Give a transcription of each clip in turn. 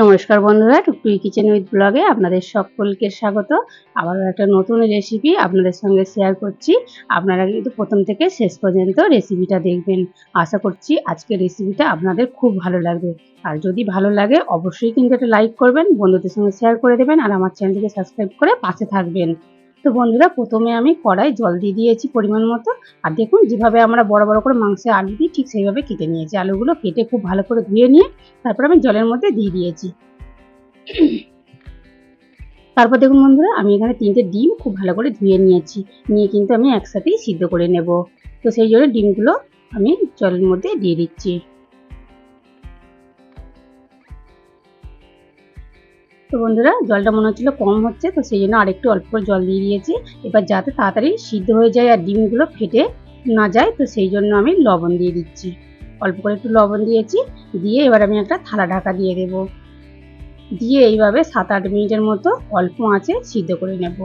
নমস্কার বন্ধুরা টুকটুই kitchen with ব্লগে আপনাদের সকলকে স্বাগত। আবারও একটা নতুন রেসিপি আপনাদের সঙ্গে শেয়ার করছি। আপনারা কিন্তু প্রথম থেকে শেষ পর্যন্ত রেসিপিটা দেখবেন। আশা করছি আজকে রেসিপিটা আপনাদের খুব ভালো লাগবে। আর যদি ভালো লাগে, অবশ্যই কিন্তু একটা লাইক করবেন, বন্ধুদের সঙ্গে শেয়ার করে দেবেন, আর আমার চ্যানেলটিকে সাবস্ক্রাইব করে পাশে থাকবেন। তো বন্ধুরা, প্রথমে আমি কড়াই জল দিয়ে দিয়েছি পরিমাণ মতো। আর দেখুন, যেভাবে আমরা বড় বড় করে মাংসে আলু দিই ঠিক সেইভাবে কেটে নিয়েছি। আলুগুলো কেটে খুব ভালো করে ধুয়ে নিয়ে তারপর আমি জলের মধ্যে দিয়ে দিয়েছি। তারপর দেখুন বন্ধুরা, আমি এখানে তিনটে ডিম খুব ভালো করে ধুয়ে নিয়েছি। নিয়ে কিন্তু আমি একসাথেই সিদ্ধ করে নেব। তো সেই জন্য ডিমগুলো আমি জলের মধ্যে দিয়ে দিচ্ছি। তো বন্ধুরা, জলটা মনে হচ্ছিল কম হচ্ছে, তো সেই জন্য আরেকটু অল্প করে জল দিয়ে দিয়েছি। এবার যাতে তাড়াতাড়ি সিদ্ধ হয়ে যায় আর ডিমগুলো ফেটে না যায়, তো সেই জন্য আমি লবণ দিয়ে দিচ্ছি। অল্প করে একটু লবণ দিয়েছি, দিয়ে এবার আমি একটা থালা ঢাকা দিয়ে দেব। দিয়ে এইভাবে সাত আট মিনিটের মতো অল্প আঁচে সিদ্ধ করে নেব।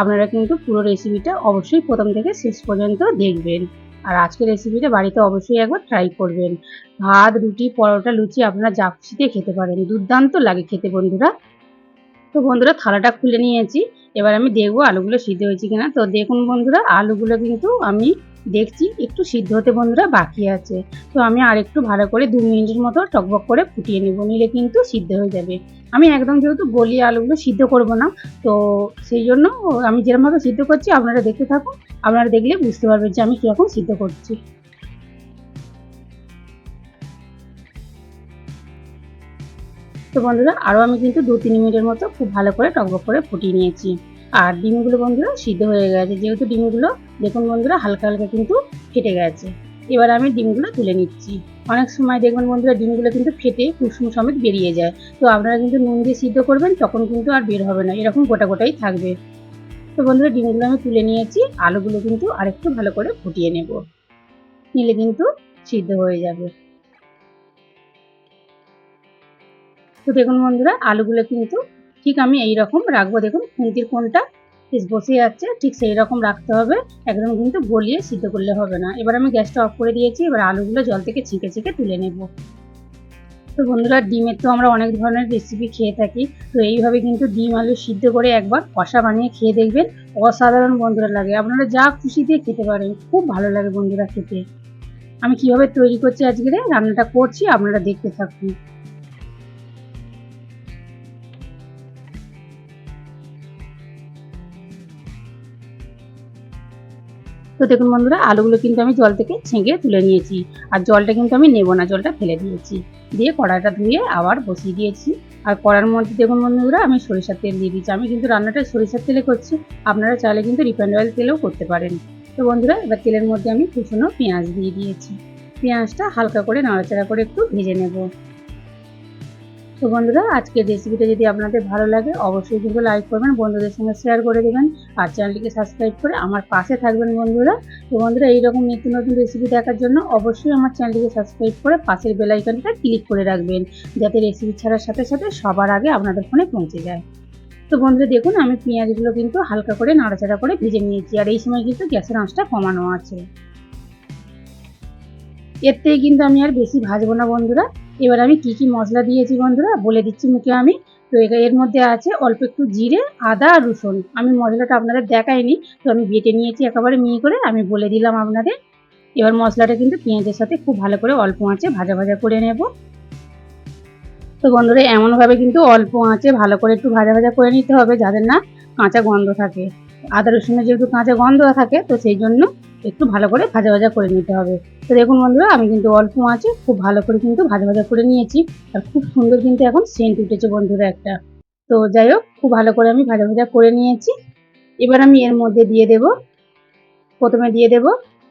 আপনারা কিন্তু পুরো রেসিপিটা অবশ্যই প্রথম থেকে শেষ পর্যন্ত দেখবেন। আর আজকের রেসিপিটা বাড়িতে অবশ্যই একবার ট্রাই করবেন। ভাত, রুটি, পরোটা, লুচি আপনারা যা খুশিতে খেতে পারেন। দুর্দান্ত লাগে খেতে বন্ধুরা। তো বন্ধুরা থালাটা খুলে নিয়েছি। এবার আমি দেখব আলুগুলো সিদ্ধ হয়েছে কিনা। তো দেখুন বন্ধুরা, আলুগুলো কিন্তু আমি দেখছি একটু সিদ্ধ হতে বন্ধুরা বাকি আছে। তো আমি আর একটু ভালো করে দু মিনিটের মতো টকবক করে ফুটিয়ে নেব, নিলে কিন্তু সিদ্ধ হয়ে যাবে। আমি একদম যেহেতু গলিয়ে আলুগুলো সিদ্ধ করব না, তো সেই জন্য আমি যেরকমভাবে সিদ্ধ করছি আপনারা দেখতে থাকুন, আপনারা দেখলে বুঝতে পারবেন যে আমি কীরকম সিদ্ধ করছি। তো বন্ধুরা আরও আমি কিন্তু দু তিন মিনিটের মতো খুব ভালো করে টকবক করে ফুটিয়ে নিয়েছি। আর ডিমগুলো বন্ধুরা সিদ্ধ হয়ে গেছে, যেহেতু ডিমগুলো দেখুন বন্ধুরা, হালকা হালকা কিন্তু ফেটে গেছে। এবার আমি ডিমগুলো তুলে নিচ্ছি। অনেক সময় দেখবেন বন্ধুরা, ডিমগুলো কিন্তু ফেটে কুসুম সমেত বেরিয়ে যায়। তো আপনারা কিন্তু নুন দিয়ে সিদ্ধ করবেন, তখন কিন্তু আর বের হবে না। এরকম গোটা গোটাই থাকবে। তো বন্ধুরা, ডিমগুলো আমি তুলে নিয়েছি। আলুগুলো কিন্তু আরেকটু ভালো করে ফুটিয়ে নেব। নিলে কিন্তু সিদ্ধ হয়ে যাবে। তো দেখুন বন্ধুরা, আলুগুলো কিন্তু ঠিক আমি এই রকম রাখব। দেখুন খুন্তির কোনটা পিস বসে যাচ্ছে, ঠিক সেই রকম রাখতে হবে। একদম কিন্তু গলিয়ে সিদ্ধ করলে হবে না। এবার আমি গ্যাসটা অফ করে দিয়েছি, এবার আলুগুলো জল থেকে ছিঁকে ছিঁকে তুলে নেব। তো বন্ধুরা, ডিমের তো আমরা অনেক ধরনের রেসিপি খেয়ে থাকি, তো এইভাবে কিন্তু ডিম আলু সিদ্ধ করে একবার কষা বানিয়ে খেয়ে দেখবেন। অসাধারণ বন্ধুরা লাগে। আপনারা যা খুশি দিয়ে খেতে পারেন, খুব ভালো লাগে বন্ধুরা খেতে। আমি কীভাবে তৈরি করছি আজকে রান্নাটা করছি, আপনারা দেখতে থাকুন। তো দেখুন বন্ধুরা, আলুগুলো কিন্তু আমি জল থেকে ছেঁকে তুলে নিয়েছি। আর জলটা কিন্তু আমি নেব না, জলটা ফেলে দিয়েছি। দিয়ে কড়াইটা ধুয়ে আবার বসিয়ে দিয়েছি। আর কড়ার মধ্যে দেখুন বন্ধুরা, আমি সরিষার তেল দিয়ে দিয়েছি আমি কিন্তু রান্নাটা সরিষার তেলে করছি, আপনারা চাইলে কিন্তু রিফাইন্ড অয়েল তেলেও করতে পারেন। তো বন্ধুরা, এবার তেলের মধ্যে আমি কুচনো পেঁয়াজ দিয়ে দিয়েছি। পেঁয়াজটা হালকা করে নাড়াচাড়া করে একটু ভেজে নেব। তো বন্ধুরা, আজকের রেসিপিটা যদি আপনাদের ভালো লাগে, অবশ্যই কিন্তু লাইক করবেন, বন্ধুদের সঙ্গে শেয়ার করে দেবেন আর চ্যানেলটিকে সাবস্ক্রাইব করে আমার পাশে থাকবেন বন্ধুরা। তো বন্ধুরা, এইরকম নিত্য নতুন রেসিপি দেখার জন্য অবশ্যই আমার চ্যানেলটিকে সাবস্ক্রাইব করে পাশের বেল আইকনটা ক্লিক করে রাখবেন, যাতে রেসিপি ছাড়ার সাথে সাথে সবার আগে আপনাদের ফোনে পৌঁছে যায়। তো বন্ধুরা, দেখুন, আমি পেঁয়াজগুলো কিন্তু হালকা করে নাড়াচাড়া করে ভেজে নিয়েছি, আর এই সময় কিন্তু গ্যাসের আঁচটা কমানো আছে। এর থেকে কিন্তু আমি আর বেশি ভাজবো না বন্ধুরা। এবার আমি কি কি মশলা দিয়েছি বন্ধুরা বলে দিচ্ছি মুখে আমি। তো এর মধ্যে আছে অল্প একটু জিরে, আদা আর রসুন। আমি মশলাটা আপনাদের দেখাইনি, তো আমি বেটে নিয়েছি একেবারে মিহি করে, আমি বলে দিলাম আপনাদের। এবার মশলাটা কিন্তু পেঁয়াজের সাথে খুব ভালো করে অল্প আঁচে ভাজা ভাজা করে নেব। তো বন্ধুরা এমনভাবে কিন্তু অল্প আঁচে ভালো করে একটু ভাজা ভাজা করে নিতে হবে যাদের না কাঁচা গন্ধ থাকে। আদা রসুনের যেহেতু কাঁচা গন্ধ থাকে, তো সেই জন্য একটু ভালো করে ভাজা ভাজা করে নিতে হবে। তো দেখুন বন্ধুরা, আমি কিন্তু অল্প আছে খুব ভালো করে কিন্তু ভাজা ভাজা করে নিয়েছি। আর খুব সুন্দর কিন্তু এখন সেন্ট উঠেছে বন্ধুরা একটা। তো যাই হোক, খুব ভালো করে আমি ভাজা ভাজা করে নিয়েছি। এবার আমি এর মধ্যে দিয়ে দেব, প্রথমে দিয়ে দেব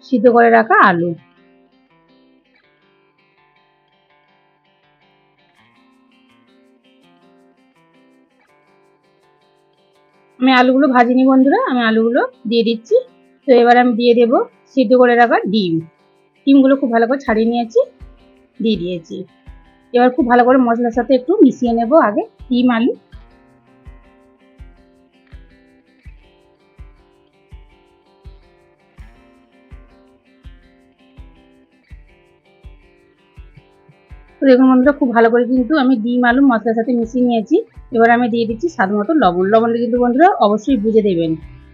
সিদ্ধ করে রাখা আলু। আমি আলুগুলো ভাজিনি বন্ধুরা, আমি আলুগুলো দিয়ে দিচ্ছি। তো এবার আমি দিয়ে দেব সিদ্ধ করে রাখা ডিম। ডিমগুলো খুব ভালো করে ছাড়িয়ে নিয়েছি, দিয়ে দিয়েছি। এবার খুব ভালো করে মশলার সাথে একটু মিশিয়ে নেব আগে, ডিম, আলু। তো দেখুন বন্ধুরা, খুব ভালো করে কিন্তু আমি ডিম, আলু, মশলার সাথে মিশিয়ে নিয়েছি। এবার আমি দিয়ে দিচ্ছি স্বাদ মতো লবণ। লবণটা কিন্তু বন্ধুরা অবশ্যই বুঝে দেবেন।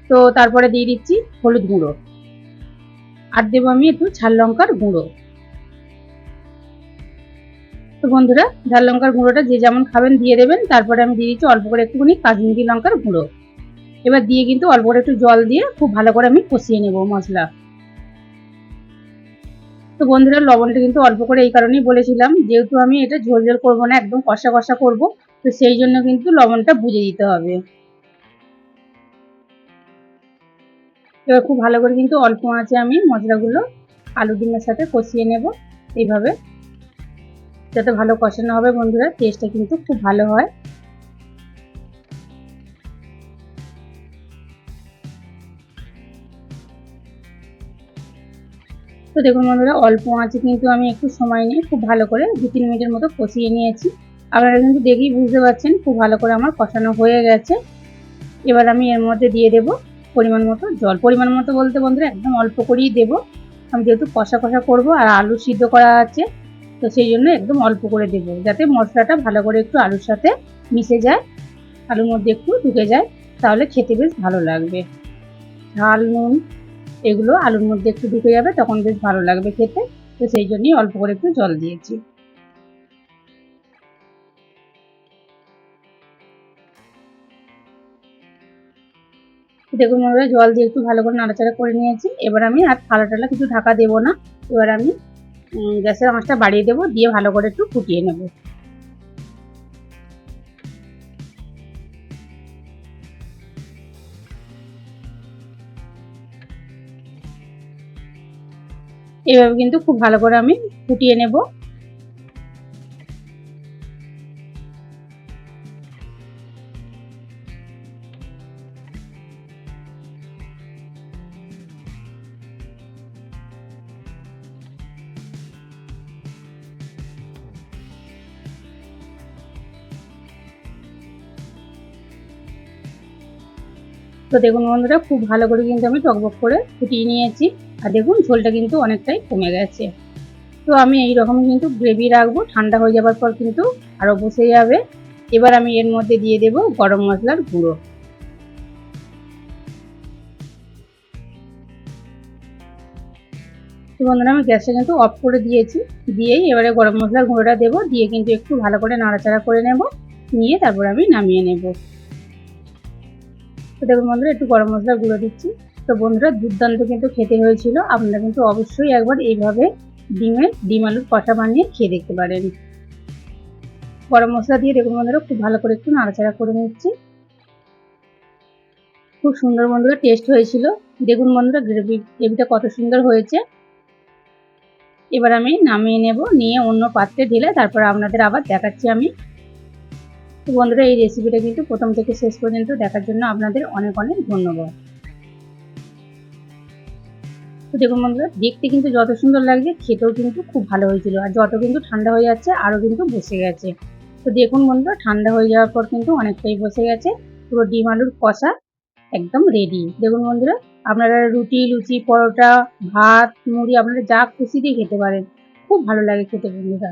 তো তারপরে দিয়ে দিচ্ছি হলুদ গুঁড়ো। আর দেবো আমি একটু ঝাল লঙ্কার গুঁড়ো। তো বন্ধুরা, ঝাল লঙ্কার গুঁড়োটা যে যেমন খাবেন দিয়ে দেবেন, তারপরে আমি দিয়ে দিচ্ছি অল্প করে একটুখানি কাশ্মীরি লঙ্কার গুঁড়ো। এবার দিয়ে কিন্তু অল্প করে একটু জল দিয়ে খুব ভালো করে আমি কষিয়ে নেব মশলা। তো বন্ধুরা, লবণটা কিন্তু অল্প করে এই কারণেই বলেছিলাম, যেহেতু আমি এটা ঝোল ঝোল করব না, একদম কষা কষা করব, তো সেই জন্য কিন্তু লবণটা বুঝে দিতে হবে। এবার খুব ভালো করে কিন্তু অল্প আঁচে আমি মশলাগুলো আলু ডিমের সাথে কষিয়ে নেব এইভাবে। যাতে ভালো কষানো হবে বন্ধুরা টেস্টটা কিন্তু খুব ভালো হয়। তো দেখুন বন্ধুরা, অল্প আঁচে কিন্তু আমি একটু সময় নিয়ে খুব ভালো করে দু তিন মিনিটের মতো কষিয়ে নিয়েছি। আপনারা কিন্তু দেখেই বুঝতে পারছেন, খুব ভালো করে আমার কষানো হয়ে গেছে। এবার আমি এর মধ্যে দিয়ে দেব পরিমাণ মতো, জল পরিমাণ মতো বলতে বন্ধুরা একদম অল্প করেই দেব। আমি যেহেতু কষা কষা করব আর আলু সিদ্ধ করা আছে, তো সেই জন্য একদম অল্প করে দেব, যাতে মশলাটা ভালো করে একটু আলুর সাথে মিশে যায়, আলুর মধ্যে একটু ঢুকে যায়, তাহলে খেতে বেশ ভালো লাগবে। ঝাল, নুন এগুলো আলুর মধ্যে একটু ঢুকে যাবে, তখন বেশ ভালো লাগবে খেতে, তো সেই জন্যই অল্প করে একটু জল দিয়েছি। দেখুন বন্ধুরা, জল দিয়ে একটু ভালো করে নাড়াচাড়া করে নিয়েছি। এবার আমি আর থালা টালা কিছু ঢাকা দেবো না। এবার আমি গ্যাসের আঁচটা বাড়িয়ে দেবো, দিয়ে ভালো করে একটু ফুটিয়ে নেব। এভাবে কিন্তু খুব ভালো করে আমি ফুটিয়ে নেব। তো দেখুন বন্ধুরা, খুব ভালো করে কিন্তু আমি টকবক করে ফুটিয়ে নিয়েছি। আর দেখুন, ঝোলটা কিন্তু অনেকটাই কমে গেছে। তো আমি এই রকম কিন্তু গ্রেভি রাখব, ঠান্ডা হয়ে যাবার পর কিন্তু আরও বসে যাবে। এবার আমি এর মধ্যে দিয়ে দেব গরম মশলার গুঁড়ো। তো বন্ধুরা, আমি গ্যাসটা কিন্তু অফ করে দিয়েছি। দিয়েই এবারে গরম মশলার গুঁড়োটা দেবো, দিয়ে কিন্তু একটু ভালো করে নাড়াচাড়া করে নেব, নিয়ে তারপর আমি নামিয়ে নেব। তো দেখুন বন্ধুরা একটু গরম মশলার গুঁড়ো দিচ্ছি। তো বন্ধুরা দুর্দান্ত কিন্তু খেতে হয়েছিল। আপনারা কিন্তু অবশ্যই একবার এইভাবে ডিমের ডিম আলুর কষা বানিয়ে খেয়ে দেখতে পারেন। গরম মশলা দিয়ে দেখুন বন্ধুরা, খুব ভালো করে একটু নাড়াচাড়া করে নিচ্ছি। খুব সুন্দর বন্ধুরা টেস্ট হয়েছিল। দেখুন বন্ধুরা গ্রেভি গ্রেভিটা কত সুন্দর হয়েছে। এবার আমি নামিয়ে নেব, নিয়ে অন্য পাত্রে ঢেলে তারপর আপনাদের আবার দেখাচ্ছি আমি তো বন্ধুরা, এই রেসিপিটা কিন্তু প্রথম থেকে শেষ পর্যন্ত দেখার জন্য আপনাদের অনেক অনেক ধন্যবাদ। তো দেখুন বন্ধুরা, দেখতে কিন্তু যত সুন্দর লাগছে, খেতেও কিন্তু খুব ভালো হয়েছিল। আর যত কিন্তু ঠান্ডা হয়ে যাচ্ছে, আরও কিন্তু বসে গেছে। তো দেখুন বন্ধুরা, ঠান্ডা হয়ে যাওয়ার পর কিন্তু অনেকটাই বসে গেছে। পুরো ডিম আলুর কষা একদম রেডি দেখুন বন্ধুরা, আপনারা রুটি, লুচি, পরোটা, ভাত, মুড়ি, আপনারা যা খুশি দিয়ে খেতে পারেন। খুব ভালো লাগে খেতে বন্ধুরা।